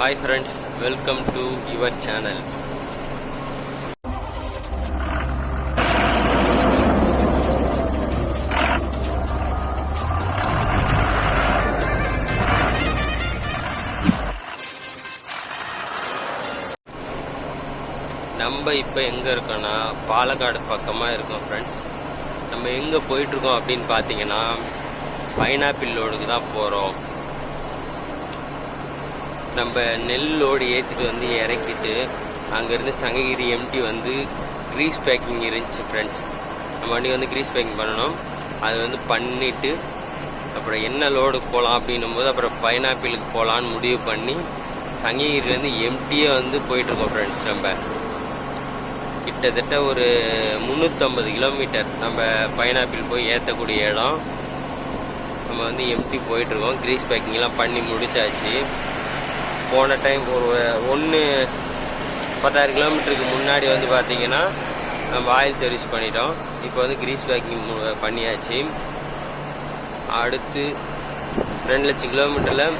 Hi friends welcome to your channel நம்ம இப்போ எங்கே இருக்கோன்னா பாலக்காடு பக்கமாக இருக்கோம் ஃப்ரெண்ட்ஸ் நம்ம எங்கே போயிட்டுருக்கோம் அப்படின்னு பார்த்தீங்கன்னா பைனாப்பிள் லோடுக்கு தான் போகிறோம் நம்ம நெல் லோடு ஏற்றிட்டு வந்து இறக்கிட்டு அங்கேருந்து சங்ககிரி எம்டி வந்து க்ரீஸ் பேக்கிங் இருந்துச்சு ஃப்ரெண்ட்ஸ் நம்ம வண்டி வந்து க்ரீஸ் பேக்கிங் பண்ணணும். அது வந்து பண்ணிவிட்டு அப்புறம் என்ன லோடு போகலாம் அப்படின்னும் போது அப்புறம் பைனாப்பிளுக்கு போகலான்னு முடிவு பண்ணி சங்ககிரிலேருந்து எம்டியே வந்து போயிட்டுருக்கோம் ஃப்ரெண்ட்ஸ் நம்ம. கிட்டத்தட்ட ஒரு முந்நூற்றம்பது கிலோமீட்டர் நம்ம பைனாப்பிள் போய் ஏற்றக்கூடிய இடம். நம்ம வந்து எம்டி போயிட்டுருக்கோம். க்ரீஸ் பேக்கிங்லாம் பண்ணி முடிச்சாச்சு. போன டைம் ஒரு ஒன்று பத்தாயிரம் கிலோமீட்டருக்கு முன்னாடி வந்து பார்த்தீங்கன்னா நம்ம ஆயில் சர்வீஸ் பண்ணிட்டோம். இப்போ வந்து க்ரீஸ் பேக்கிங் பண்ணியாச்சு. அடுத்து ரெண்டு லட்சம் கிலோமீட்டரில்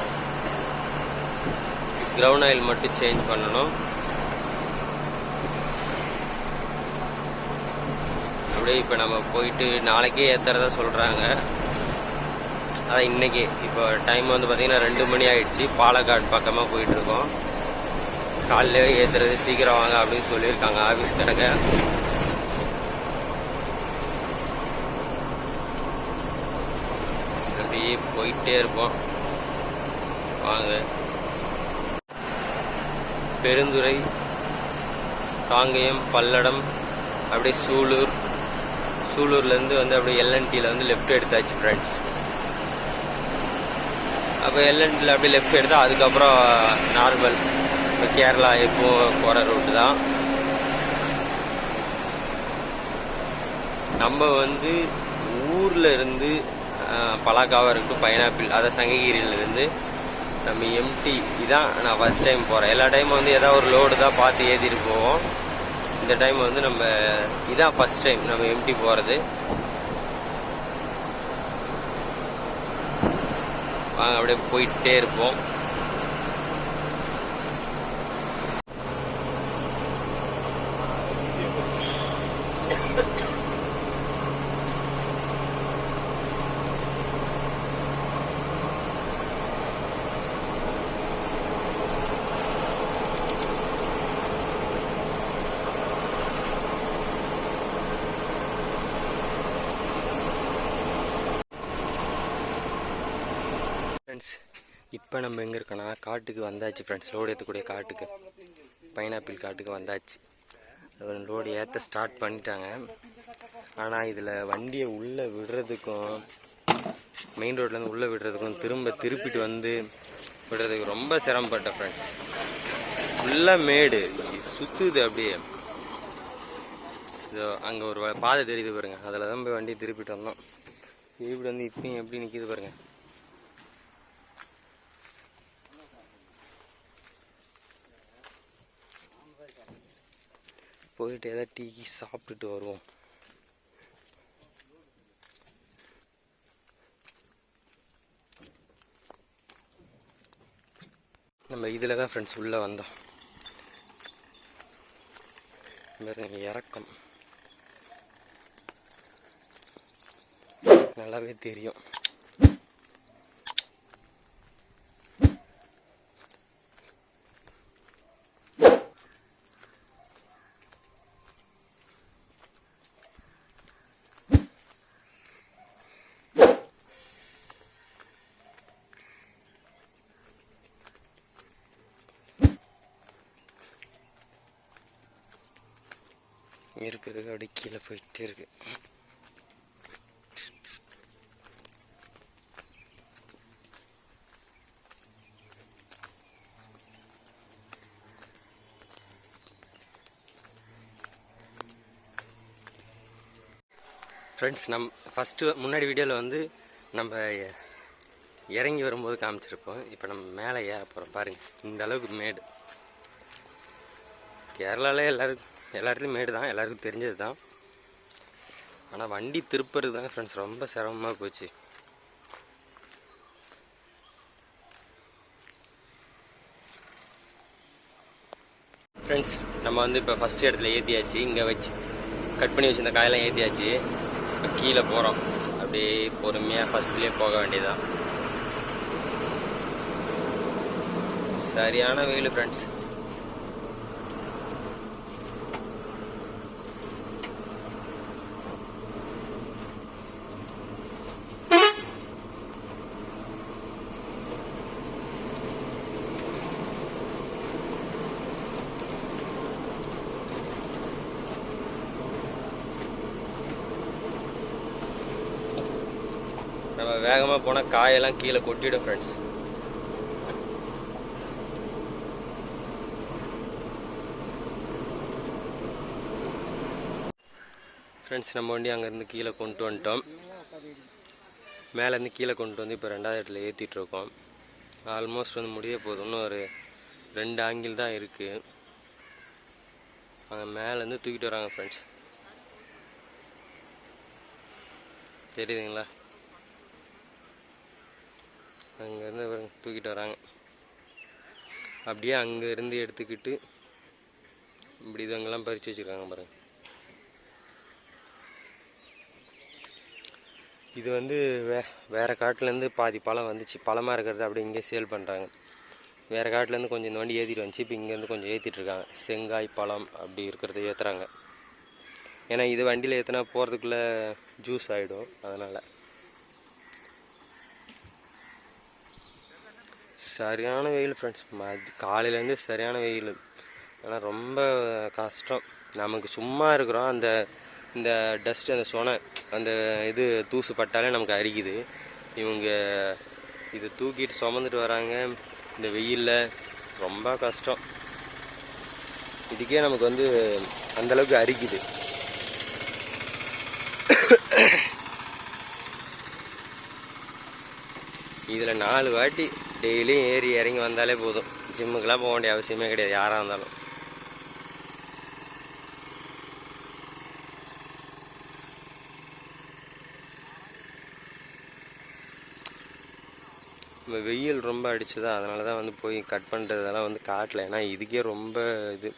கிரவுண்ட் ஆயில் மட்டும் சேஞ்ச் பண்ணணும். அப்படியே இப்போ நம்ம போயிட்டு நாளைக்கே ஏற்றுறதா சொல்கிறாங்க அதான் இன்னைக்கு இப்போ டைம் வந்து பார்த்தீங்கன்னா ரெண்டு மணி ஆயிடுச்சு. பாலக்காடு பக்கமாக போயிட்டுருக்கோம் காலையில் ஏற்றுறது சீக்கிரம் வாங்க அப்படின்னு சொல்லியிருக்காங்க. ஆஃபீஸ் கிடக்க. அப்படியே போயிட்டே இருப்போம். வாங்க. பெருந்துறை காங்கயம் பல்லடம் அப்படியே சூலூர். சூலூர்லேருந்து வந்து அப்படியே எல்என்டியில் வந்து லெஃப்ட் எடுத்தாச்சு ஃப்ரெண்ட்ஸ் அப்போ எல்என்டியில் அப்படியே லெஃப்ட் எடுத்தால் அதுக்கப்புறம் நார்மல் இப்போ கேரளா இப்போ போகிற ரூட்டு தான். நம்ம வந்து ஊரில் இருந்து பலாக்காவாக இருக்கும் பைனாப்பிள் அதை சங்ககிரியிலேருந்து நம்ம எம்டி இதான் நான் ஃபஸ்ட் டைம் போகிறேன் எல்லா டைமும் வந்து ஏதாவது ஒரு லோடு தான் பார்த்து ஏற்றிட்டு போவோம். இந்த டைம் வந்து நம்ம இதான் ஃபஸ்ட் டைம் நம்ம எம்டி போகிறது வாங்க அப்படியே போயிட்டே இருப்போம். ஃப்ரெண்ட்ஸ் இப்போ நம்ம எங்கே இருக்கோன்னா காட்டுக்கு வந்தாச்சு ஃப்ரெண்ட்ஸ் லோடு ஏற்றக்கூடிய காட்டுக்கு. பைனாப்பிள் காட்டுக்கு வந்தாச்சு. லோடு ஏற்ற ஸ்டார்ட் பண்ணிட்டாங்க. ஆனால் இதில் வண்டியை உள்ளே விடுறதுக்கும் மெயின் ரோட்லேருந்து உள்ளே விடுறதுக்கும் திரும்ப திருப்பிட்டு வந்து விடுறதுக்கு ரொம்ப சிரமப்பட்டேன் ஃப்ரெண்ட்ஸ் ஃபுல்லாக மேடு. சுற்றுது அப்படியே. இதோ அங்கே ஒரு பாதை தெரியுது பாருங்க. அதில் தான் போய் வண்டியை திருப்பிட்டு வந்தோம். திருப்பிட்டு வந்து இப்பயும் எப்படி நிற்கிது பாருங்கள் போயிட்டு ஏதாவது டீ கீ சாப்பிட்டுட்டு வருவோம். நம்ம இதில் தான் ஃப்ரெண்ட்ஸ் உள்ளே வந்தோம். இறக்கம். நல்லாவே தெரியும். இருக்கிறது அப்படியே கீழே போயிட்டே இருக்கு. ஃப்ரெண்ட்ஸ் நம் ஃபஸ்ட்டு முன்னாடி வீடியோவில் வந்து நம்ம இறங்கி வரும்போது காமிச்சிருப்போம். இப்போ நம்ம மேலே ஏற போகிறோம் பாருங்க இந்த அளவுக்கு மேடு. கேரளாவில் எல்லாருக்கும் எல்லா இடத்துலையும் மேடு தான் எல்லாருக்கும் தெரிஞ்சது தான். ஆனால் வண்டி திருப்புறது தாங்க ஃப்ரெண்ட்ஸ் ரொம்ப சிரமமாக போச்சு. ஃப்ரெண்ட்ஸ் நம்ம வந்து இப்போ ஃபஸ்ட் இடத்துல ஏற்றியாச்சு இங்கே வச்சு கட் பண்ணி வச்சுருந்த காயெல்லாம் ஏற்றியாச்சு இப்போ கீழே போகிறோம் அப்படியே பொறுமையாக ஃபஸ்ட்லேயே போக வேண்டியதுதான். சரியான வெயில் ஃப்ரெண்ட்ஸ் நம்ம வேகமாக போனால் காயெல்லாம் கீழே கொட்டிடும் ஃப்ரெண்ட்ஸ் ஃப்ரெண்ட்ஸ் நம்ம வண்டி அங்கேருந்து கீழே கொண்டு வந்துட்டோம். மேலேருந்து கீழே கொண்டு வந்து இப்போ ரெண்டாவது இடத்துல ஏற்றிட்டு இருக்கோம். ஆல்மோஸ்ட் வந்து முடிய போகுது இன்னும் ஒரு ரெண்டு ஆங்கிள் தான் இருக்குது அங்கே மேலேருந்து தூக்கிட்டு வராங்க ஃப்ரெண்ட்ஸ் தெரியுதுங்களா? அங்கேருந்து தூக்கிட்டு வராங்க. அப்படியே அங்கேருந்து எடுத்துக்கிட்டு இப்படி இதங்கெல்லாம் பறித்து வச்சுருக்காங்க பாருங்கள் இது வந்து வே வேறு காட்டிலேருந்து பாதி பழம் வந்துச்சு. பழமாக இருக்கிறது அப்படி இங்கே சேல் பண்ணுறாங்க வேறு காட்டிலேருந்து கொஞ்சம் இந்த வண்டி ஏற்றிட்டு வந்துச்சு. இப்போ இங்கேருந்து கொஞ்சம் ஏற்றிட்டு இருக்காங்க. செங்காய் பழம் அப்படி இருக்கிறத ஏற்றுறாங்க ஏன்னா இது வண்டியில் ஏற்றினா போகிறதுக்குள்ளே ஜூஸ் ஆகிடும் அதனால் சரியான வெயில் ஃப்ரெண்ட்ஸ் மதி காலையிலேருந்து சரியான வெயில். ஆனால் ரொம்ப கஷ்டம். நமக்கு சும்மா இருக்கிறோம். அந்த இந்த டஸ்ட் அந்த சொனை அந்த இது தூசு பட்டாலே நமக்கு அரிக்குது. இவங்க இதை தூக்கிட்டு சுமந்துட்டு வராங்க. இந்த வெயிலில் ரொம்ப கஷ்டம். இதுக்கே நமக்கு வந்து அந்தளவுக்கு அரிக்குது. இதில் நாலு வாட்டி டெய்லியும் ஏறி இறங்கி வந்தாலே போதும். ஜிம்முக்கெலாம் போக வேண்டிய அவசியமே கிடையாது யாராக இருந்தாலும். நம்ம வெயில் ரொம்ப அடிச்சுதா அதனால தான் வந்து போய் கட் பண்ணுறதெல்லாம் வந்து காட்டல. ஏன்னா இதுக்கே ரொம்ப இது.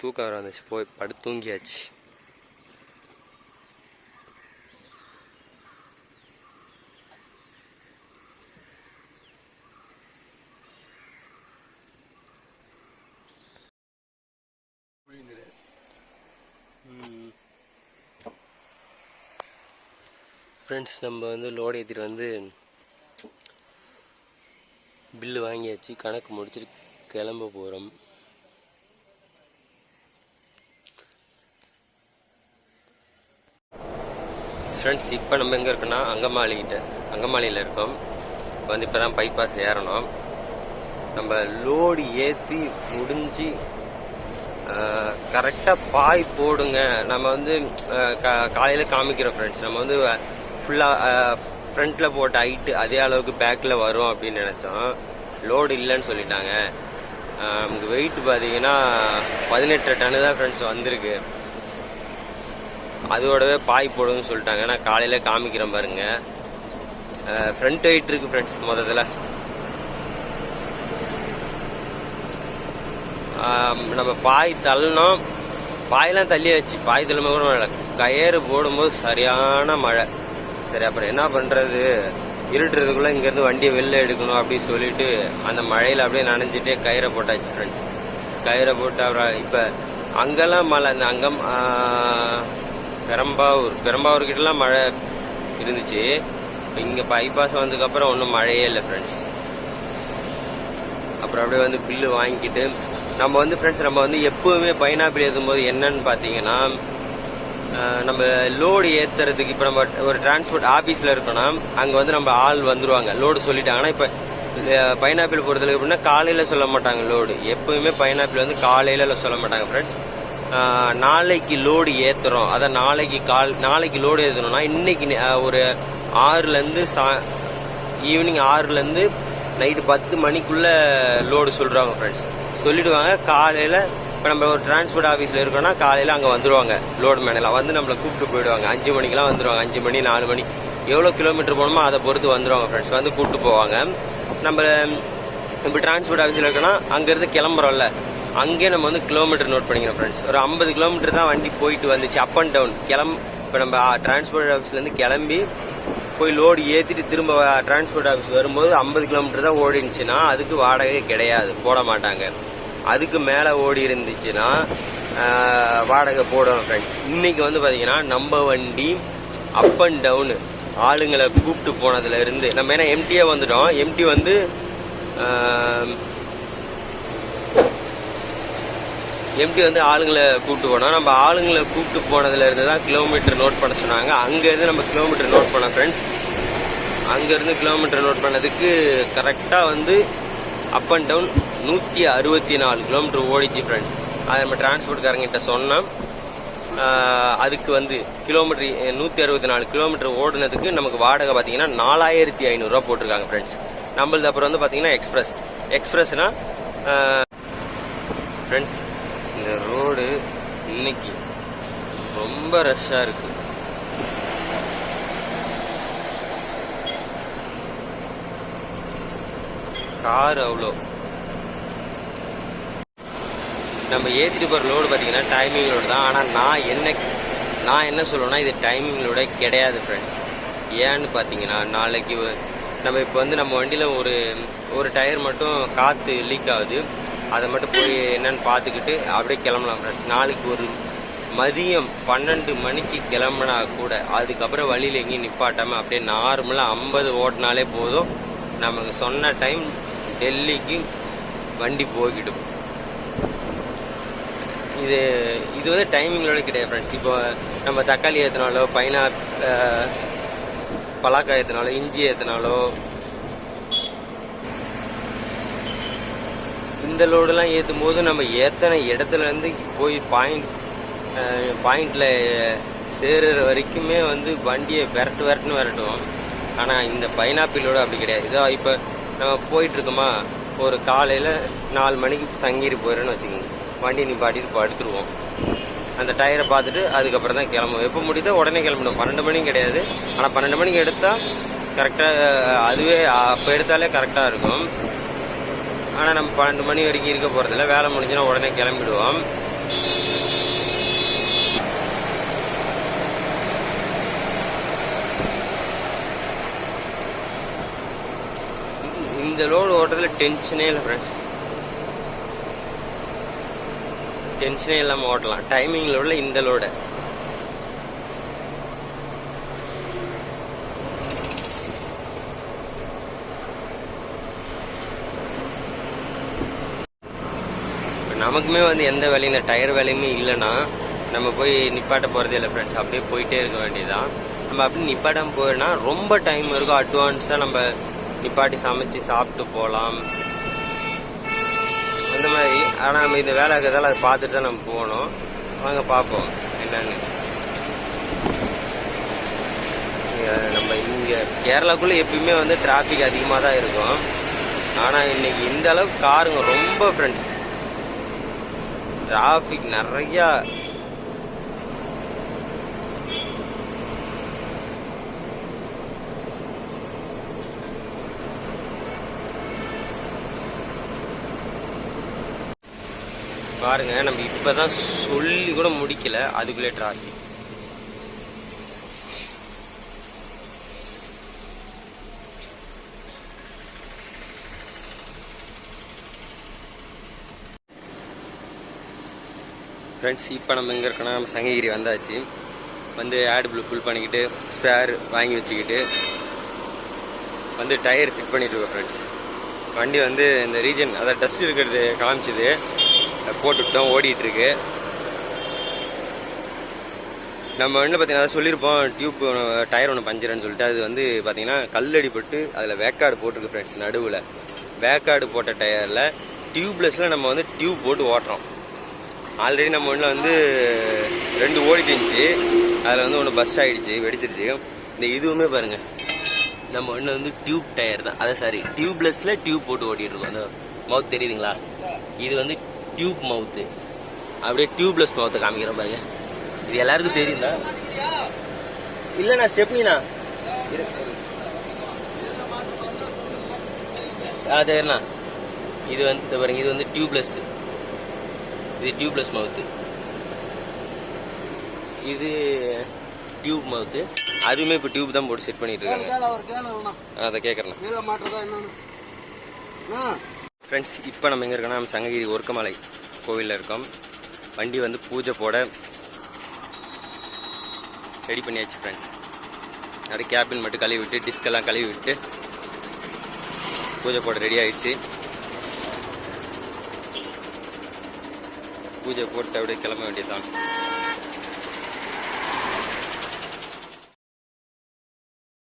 தூக்கம் வர வந்துச்சு. போய் படுத்து தூங்கியாச்சு. ஃப்ரெண்ட்ஸ் நம்ம வந்து லோடு ஏற்றிட்டு வந்து பில்லு வாங்கியாச்சு. கணக்கு முடிச்சுட்டு கிளம்ப போகிறோம் ஃப்ரெண்ட்ஸ் இப்போ நம்ம எங்கே இருக்கோன்னா அங்கமாளிகிட்ட அங்கமாளியில் இருக்கோம். இப்போ வந்து இப்போ தான் பைபாஸ் ஏறணும். நம்ம லோடு ஏற்றி முடிஞ்சு கரெக்டாக பாய் போடுங்க. நம்ம வந்து காலையில் காமிக்கிறோம் ஃப்ரெண்ட்ஸ் நம்ம வந்து ஃபுல்லாக ஃப்ரண்ட்டில் போட்ட ஹைட்டு அதே அளவுக்கு பேக்கில் வரும் அப்படின்னு நினச்சோம். லோடு இல்லைன்னு சொல்லிட்டாங்க. நமக்கு வெயிட் பார்த்தீங்கன்னா பதினெட்டு டன்னு தான் ஃப்ரெண்ட்ஸ் வந்திருக்கு. அதோடவே பாய் போடுன்னு சொல்லிட்டாங்க. நான் காலையில் காமிக்கிறேன் பாருங்கள் ஃப்ரண்ட் ஹைட் இருக்குது ஃப்ரெண்ட்ஸ் மொத்தத்தில். நம்ம பாய் தள்ளினோம். பாயெல்லாம் தள்ளியாச்சு. பாய் தள்ளுமே கூட மழை. கயிறு போடும்போது சரியான மழை. சரி அப்புறம் என்ன பண்ணுறது இருட்டுறதுக்குள்ளே இங்கேருந்து வண்டியை வெளில எடுக்கணும் அப்படின்னு சொல்லிட்டு அந்த மழையில் அப்படியே நனைஞ்சிட்டே கயிறை போட்டாச்சு ஃப்ரெண்ட்ஸ் கயிறை போட்டு அப்புறம் இப்போ அங்கெல்லாம் மழை. இந்த அங்கம் பெரம்பாவூர். பெரம்பாவூர் கிட்டலாம் மழை இருந்துச்சு. இங்கே பைபாஸ் வந்ததுக்கப்புறம் ஒன்றும் மழையே இல்லை ஃப்ரெண்ட்ஸ் அப்புறம் அப்படியே வந்து பில்லு வாங்கிக்கிட்டு நம்ம வந்து ஃப்ரெண்ட்ஸ் நம்ம வந்து எப்போவுமே பைனாப்பிள் ஏற்றும்போது என்னன்னு பார்த்தீங்கன்னா நம்ம லோடு ஏற்றுறதுக்கு இப்போ நம்ம ஒரு டிரான்ஸ்போர்ட் ஆஃபீஸில் இருக்கோம்னா அங்கே வந்து நம்ம ஆள் வந்துருவாங்க. லோடு சொல்லிட்டாங்கன்னா இப்போ பைனாப்பிள் பொறுத்தளவுக்கு எப்படின்னா காலையில் சொல்ல மாட்டாங்க லோடு எப்போவுமே பைனாப்பிள் வந்து காலையில் சொல்ல மாட்டாங்க ஃப்ரெண்ட்ஸ் நாளைக்கு லோடு ஏற்றுறோம் அதை நாளைக்கு கால் நாளைக்கு லோடு ஏற்றணும்னா இன்றைக்கி ஒரு ஆறுலேருந்து சா ஈவினிங் ஆறுலேருந்து நைட்டு பத்து மணிக்குள்ளே லோடு சொல்கிறாங்க ஃப்ரெண்ட்ஸ் சொல்லிடுவாங்க. காலையில் இப்போ நம்ம ஒரு டிரான்ஸ்போர்ட் ஆஃபீஸில் இருக்கோம்னா காலையில் அங்கே வந்துடுவாங்க லோடு மேனெல்லாம் வந்து நம்மளை கூப்பிட்டு போயிடுவாங்க. அஞ்சு மணிக்கெல்லாம் வந்துடுவாங்க அஞ்சு மணி நாலு மணி. எவ்வளோ கிலோமீட்டர் போகணுமோ அதை பொறுத்து வந்துடுவாங்க ஃப்ரெண்ட்ஸ் வந்து கூப்பிட்டு போவாங்க. நம்ம இப்போ டிரான்ஸ்போர்ட் ஆஃபீஸில் இருக்கோன்னா அங்கேருந்து கிளம்புறோம்ல. அங்கே நம்ம வந்து கிலோமீட்டர் நோட் பண்ணிக்கணும் ஃப்ரெண்ட்ஸ் ஒரு ஐம்பது கிலோமீட்டர் தான் வண்டி போயிட்டு வந்துச்சு அப் அண்ட் டவுன் கிளம்ப இப்போ நம்ம டிரான்ஸ்போர்ட் ஆஃபீஸ்லேருந்து கிளம்பி போய் லோடு ஏற்றிட்டு திரும்ப டிரான்ஸ்போர்ட் ஆஃபீஸ் வரும்போது ஐம்பது கிலோமீட்டர் தான் ஓடி அதுக்கு வாடகை கிடையாது. போட மாட்டாங்க. அதுக்கு மேலே ஓடி இருந்துச்சுன்னா வாடகை போடணும் ஃப்ரெண்ட்ஸ் இன்னைக்கு வந்து பார்த்தீங்கன்னா நம்ம வண்டி அப் அண்ட் டவுனு ஆளுங்களை கூப்பிட்டு போனதுல இருந்து நம்ம ஏன்னா எம்டியே வந்துட்டோம். எம்டி வந்து எம்டி வந்து ஆளுங்களை கூப்பிட்டு போனோம். நம்ம ஆளுங்களை கூப்பிட்டு போனதுலேருந்து தான் கிலோமீட்டர் நோட் பண்ண சொன்னாங்க. அங்கேருந்து நம்ம கிலோமீட்டர் நோட் பண்ணோம் ஃப்ரெண்ட்ஸ் அங்கேருந்து கிலோமீட்டர் நோட் பண்ணதுக்கு கரெக்டாக வந்து அப் அண்ட் டவுன் நூற்றி அறுபத்தி நாலு கிலோமீட்டர் ஓடிச்சு ஃப்ரெண்ட்ஸ் அதை நம்ம டிரான்ஸ்போர்ட்காரங்கிட்ட சொன்னோம். அதுக்கு வந்து கிலோமீட்டர் நூற்றி அறுபத்தி நாலு கிலோமீட்டர் ஓடுனதுக்கு நமக்கு வாடகை பார்த்தீங்கன்னா நாலாயிரத்தி ஐநூறுரூவா போட்டிருக்காங்க ஃப்ரெண்ட்ஸ் நம்மளது அப்புறம் வந்து பார்த்தீங்கன்னா எக்ஸ்பிரஸ் எக்ஸ்பிரஸ்னால் ஃப்ரெண்ட்ஸ் இந்த ரோடு இன்னைக்கு ரொம்ப ரஷ்ஷாக இருக்குது கார் அவ்வளோ நம்ம ஏற்றிட்டு போகிற லோடு பார்த்தீங்கன்னா டைமிங் லோடு தான். ஆனால் நான் என்ன நான் என்ன சொல்லுவேன்னா இது டைமிங் லோடே கிடையாது ஃப்ரெண்ட்ஸ் ஏன்னு பார்த்தீங்கன்னா நாளைக்கு நம்ம இப்போ வந்து நம்ம வண்டியில் ஒரு ஒரு டயர் மட்டும் காற்று லீக் ஆகுது. அதை மட்டும் போய் என்னன்னு பார்த்துக்கிட்டு அப்படியே கிளம்பலாம் ஃப்ரெண்ட்ஸ் நாளைக்கு ஒரு மதியம் பன்னெண்டு மணிக்கு கிளம்புனா கூட அதுக்கப்புறம் வழியில் எங்கேயும் நிப்பாட்டாமல் அப்படியே நார்மலாக ஐம்பது ஓட்டினாலே போதும். நமக்கு சொன்ன டைம் டெல்லிக்கு வண்டி போய்கிட்டு இது இது வந்து டைமிங்களோட கிடையாது ஃப்ரெண்ட்ஸ் இப்போ நம்ம தக்காளி ஏற்றினாலோ பைனா பலாக்காய் ஏற்றினாலோ இஞ்சி ஏற்றினாலோ இந்த லோடெல்லாம் ஏற்றும் போது நம்ம ஏற்றின இடத்துலேருந்து போய் பாயிண்ட் பாயிண்டில் சேருற வரைக்குமே வந்து வண்டியை விரட்டு விரட்டுன்னு விரட்டுவோம். ஆனால் இந்த பைனாப்பிளோட அப்படி கிடையாது. இதோ இப்போ நம்ம போயிட்டுருக்கோமா ஒரு காலையில் நாலு மணிக்கு சங்கீரி போயிடுறோன்னு வச்சுக்கோங்க. வண்டி நிப்பாட்டிட்டு படுத்துருவோம் அந்த டயரை பார்த்துட்டு அதுக்கப்புறம் தான் கிளம்புவோம். எப்போ முடியுதோ உடனே கிளம்பணும் பன்னெண்டு மணிக்கு கிடையாது. ஆனால் பன்னெண்டு மணிக்கு எடுத்தால் கரெக்டாக அதுவே அப்போ எடுத்தாலே கரெக்டாக இருக்கும். ஆனால் நம்ம பன்னெண்டு மணி வரைக்கும் இருக்க போகிறதில்ல வேலை முடிஞ்சுன்னா உடனே கிளம்பிடுவோம். இந்த லோடு ஓட்டுறதுல டென்ஷனே இல்லை ஃப்ரெண்ட்ஸ் டென்ஷனே இல்லாமல் ஓட்டலாம். டைமிங் லோடில் இந்த லோடு. நமக்குமே வந்து எந்த வேலையும் இந்த டயர் வேலையுமே இல்லைன்னா நம்ம போய் நிப்பாட்ட போகிறதே இல்லை ஃப்ரெண்ட்ஸ் அப்படியே போயிட்டே இருக்க வேண்டியதுதான். நம்ம அப்படி நிப்பாட்டாமல் போயினா ரொம்ப டைம் இருக்கும். அட்வான்ஸாக நம்ம நிப்பாட்டி சமைச்சு சாப்பிட்டு போகலாம் அந்த மாதிரி. ஆனால் நம்ம இந்த வேலை இருக்கிறதால அதை பார்த்துட்டு தான் நம்ம போகணும். வாங்க பார்ப்போம். என்னன்னு. நம்ம இங்கே கேரளாக்குள்ளே எப்பயுமே வந்து டிராஃபிக் அதிகமாக தான் இருக்கும். ஆனால் இன்னைக்கு இந்த அளவுக்கு காருங்க ரொம்ப ஃப்ரெண்ட்ஸ் டிராஃபிக் நிறையா பாருங்க நம்ம இப்பதான் சொல்லி கூட முடிக்கல. அதுக்குள்ளே டிராஃபிக் ஃப்ரெண்ட்ஸ் இப்போ நம்ம எங்கே இருக்கோன்னா நம்ம சங்ககிரி வந்தாச்சு. வந்து ஆட் ப்ளூ ஃபுல் பண்ணிக்கிட்டு ஸ்பேர் வாங்கி வச்சுக்கிட்டு வந்து டயர் ஃபிட் பண்ணிட்டு இருக்கோம் ஃப்ரெண்ட்ஸ் வண்டி வந்து இந்த ரீஜன் அதாவது டஸ்ட் இருக்கிறது காமிச்சிது. போட்டுவிட்டோம் ஓடிட்டு இருக்கு நம்ம வந்து பார்த்தீங்கன்னா சொல்லியிருப்போம் டியூப் டயர் ஒன்று பஞ்சருன்னு சொல்லிட்டு அது வந்து பார்த்தீங்கன்னா கல்லடிப்பட்டு அதில் வேக்காடு போட்டிருக்கு ஃப்ரெண்ட்ஸ் நடுவில். வேக்காடு போட்ட டயரில் டியூப்லெஸ்ஸில் நம்ம வந்து டியூப் போட்டு ஓட்டுறோம். ஆல்ரெடி நம்ம ஒன்றில் வந்து ரெண்டு ஓடிட்டு இருந்துச்சு. அதில் வந்து ஒன்று பஸ்ட் ஆகிடுச்சு வெடிச்சிருச்சு. இந்த இதுவுமே பாருங்கள் நம்ம ஒன்று வந்து டியூப் டயர் தான். அதான் சாரி டியூப்லெஸ்ஸில் டியூப் போட்டு ஓட்டிகிட்டு இருக்கோம். அந்த மவுத் தெரியுதுங்களா? இது வந்து டியூப் மவுத்து அப்படியே டியூப்லெஸ் மவுத்தை காமிக்கிறேன் பாருங்க. இது எல்லாருக்கும் தெரியுதா? இல்லைண்ணா ஸ்டெப்னிண்ணா சரிண்ணா இது வந்து பாருங்க இது வந்து டியூப்லெஸ் இது டியூப்லெஸ் மவுத்து இது டியூப் மவுத்து அதுவுமே இப்போ டியூப் தான் போட்டு செட் பண்ணிட்டு இருக்காங்க. அதை கேட்குறேன் ஃப்ரெண்ட்ஸ் இப்போ நம்ம எங்கே இருக்கோம்னா நம்ம சங்ககிரி ஒர்க்கமலை கோவிலில் இருக்கோம். வண்டி வந்து பூஜை போட ரெடி பண்ணியாச்சு ஃப்ரெண்ட்ஸ் அப்படியே கேபின் மட்டும் கழுவி விட்டு டிஸ்கெல்லாம் கழுவி விட்டு பூஜை போட ரெடி ஆயிடுச்சு. பூஜை போட்டு அப்படியே கிளம்ப வேண்டியதுதான்.